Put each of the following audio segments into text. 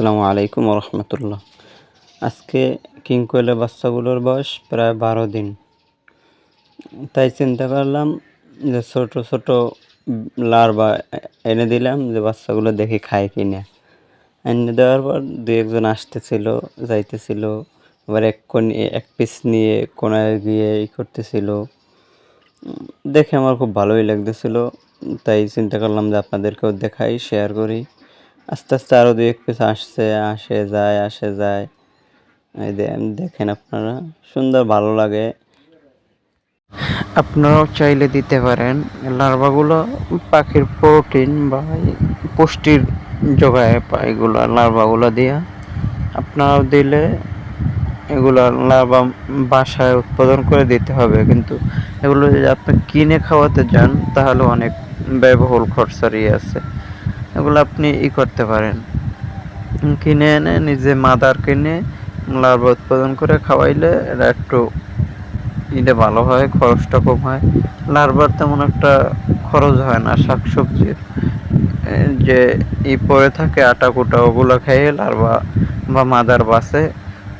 আসসালামু আলাইকুম রহমতুল্লাহ আজকে কিং কোয়েলের বাচ্চাগুলোর বয়স প্রায় বারো দিন। তাই চিন্তা করলাম যে ছোট ছোট লার্ভা এনে দিলাম যে বাচ্চাগুলো দেখি খায় কি না এনে দেওয়ার পর দু একজন আসতেছিল, যাইতেছিল, আবার এক কোন এক পিস নিয়ে কোনায় গিয়ে ই করতেছিল। দেখে আমার খুব ভালোই লাগতেছিল। তাই চিন্তা করলাম যে আপনাদেরকেও দেখাই শেয়ার করি। আস্তে আস্তে আরও দু এক পিস আসছে, আসে যায় আসে যায়। এই দেখেন আপনারা, সুন্দর ভালো লাগে। আপনারাও চাইলে দিতে পারেন। লার্ভাগুলো পাখির প্রোটিন বা পুষ্টির যোগায় এগুলো লার্ভাগুলো দিয়া। আপনারাও দিলে এগুলো লার্ভা বাসায় উৎপাদন করে দিতে হবে। কিন্তু এগুলো যদি আপনি কিনে খাওয়াতে যান, তাহলে অনেক ব্যয়বহুল খরচার ইয়ে আছে। এগুলো আপনি ই করতে পারেন। কিনে এনে নিজে মাদার কিনে লার্ভা উৎপাদন করে খাওয়াইলে এটা একটু এটা ভালো হয় খরচটা কম হয়। লার্ভার তেমন একটা খরচ হয় না শাকসবজির। এ, যে ই পরে থাকে আটা কুটা ওগুলো খেয়ে লার্ভা বা মাদার বাসে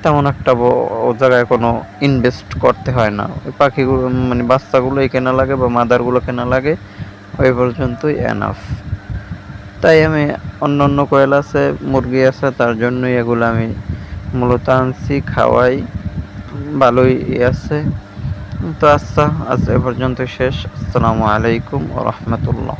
তেমন একটা ও জায়গায় কোনো ইনভেস্ট করতে হয় না। ওই পাখিগুলো মানে বাচ্চাগুলোই কেনা লাগে বা মাদারগুলো কেনা লাগে ওই পর্যন্তই এনাফ তাই আমি অন্য অন্য কোয়েল আছে, মুরগি আছে, তার জন্যই এগুলো আমি মূলত আনছি, খাওয়াই, ভালোই আছে। তো আচ্ছা আজ এ পর্যন্ত শেষ। আসসালামু আলাইকুম ও রহমতুল্লাহ।